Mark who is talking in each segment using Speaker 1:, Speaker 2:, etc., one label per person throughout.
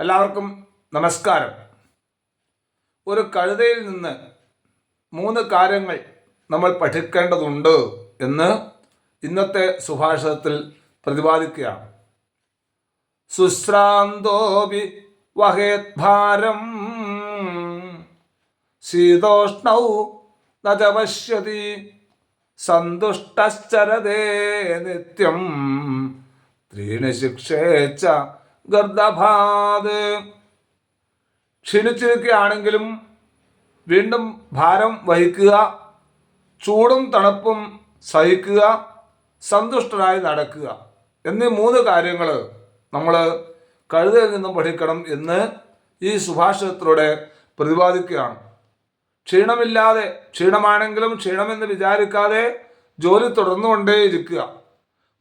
Speaker 1: എല്ലാവർക്കും നമസ്കാരം. ഒരു കഴുതയിൽ നിന്ന് മൂന്ന് കാര്യങ്ങൾ നമ്മൾ പഠിക്കേണ്ടതുണ്ട് എന്ന് ഇന്നത്തെ സുഭാഷിതത്തിൽ പ്രതിപാദിക്കുകയാണ്. സുശ്രാന്തോപി വഹേദ്ഭാരം ശീതോഷ്ണൗ നശ്യതി സന്തുഷ്ടശ്ചരതേ നിത്യം ത്രീണി ശിക്ഷേച്ച ഗർദഭാത്. ക്ഷീണിച്ചിരിക്കുകയാണെങ്കിലും വീണ്ടും ഭാരം വഹിക്കുക ചൂടും തണുപ്പും സഹിക്കുക സന്തുഷ്ടരായി നടക്കുക എന്നീ മൂന്ന് കാര്യങ്ങൾ നമ്മൾ കഴുതയിൽ നിന്നും പഠിക്കണം എന്ന് ഈ സുഭാഷിതത്തിലൂടെ പ്രതിപാദിക്കുകയാണ്. ക്ഷീണമില്ലാതെ ക്ഷീണമാണെങ്കിലും ക്ഷീണമെന്ന് വിചാരിക്കാതെ ജോലി തുടർന്നുകൊണ്ടേയിരിക്കുക.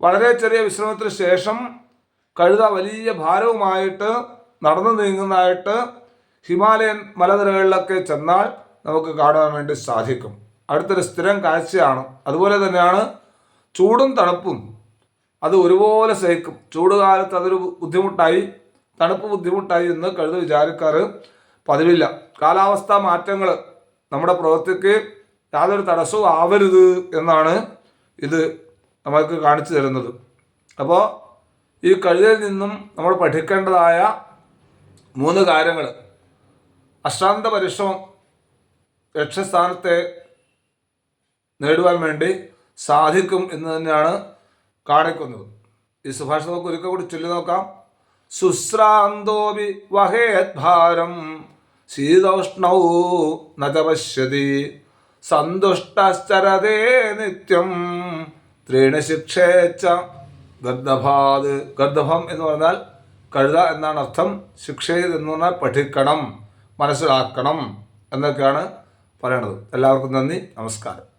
Speaker 1: വളരെ ചെറിയ വിശ്രമത്തിന് ശേഷം കഴുത വലിയ ഭാരവുമായിട്ട് നടന്നു നീങ്ങുന്നതായിട്ട് ഹിമാലയൻ മലനിരകളിലൊക്കെ ചെന്നാൽ നമുക്ക് കാണുവാൻ വേണ്ടി സാധിക്കും. അടുത്തൊരു സ്ഥിരം കാഴ്ചയാണ്. അതുപോലെ തന്നെയാണ് ചൂടും തണുപ്പും. അത് ഒരുപോലെ സഹിക്കും. ചൂട് കാലത്ത് അതൊരു ബുദ്ധിമുട്ടായി തണുപ്പ് ബുദ്ധിമുട്ടായി എന്ന് കഴുത വിചാരിക്കാറ് പതിവില്ല. കാലാവസ്ഥാ മാറ്റങ്ങൾ നമ്മുടെ പ്രവൃത്തിക്ക് യാതൊരു തടസ്സവും ആവരുത് എന്നാണ് ഇത് നമ്മൾക്ക് കാണിച്ചു തരുന്നത്. അപ്പോൾ ഈ കഴുതയിൽ നിന്നും നമ്മൾ പഠിക്കേണ്ടതായ മൂന്ന് കാര്യങ്ങൾ അശ്രാന്ത പരിശ്രമം ലക്ഷ്യസ്ഥാനത്തെ നേടുവാൻ വേണ്ടി സാധിക്കും എന്ന് തന്നെയാണ് കാണിക്കുന്നത്. ഈ സുഭാഷ് നമുക്ക് ഒരിക്കൽ കൂടി ചൊല്ലി നോക്കാം. സുശ്രാന്തോപി വഹേദ്ഭാരം ശീതോഷ്ണൗ നജപശ്യതി സന്തുഷ്ടശ്ചരതേ നിത്യം ത്രീണ ശിക്ഷേച്ച ഗർദഭാത് ഗർദഭം എന്ന് പറഞ്ഞാൽ കഴുത എന്നാണ് അർത്ഥം. ശിക്ഷയിൽ എന്ന് പറഞ്ഞാൽ പഠിക്കണം മനസ്സിലാക്കണം എന്നൊക്കെയാണ് പറയണത്. എല്ലാവർക്കും നന്ദി നമസ്കാരം.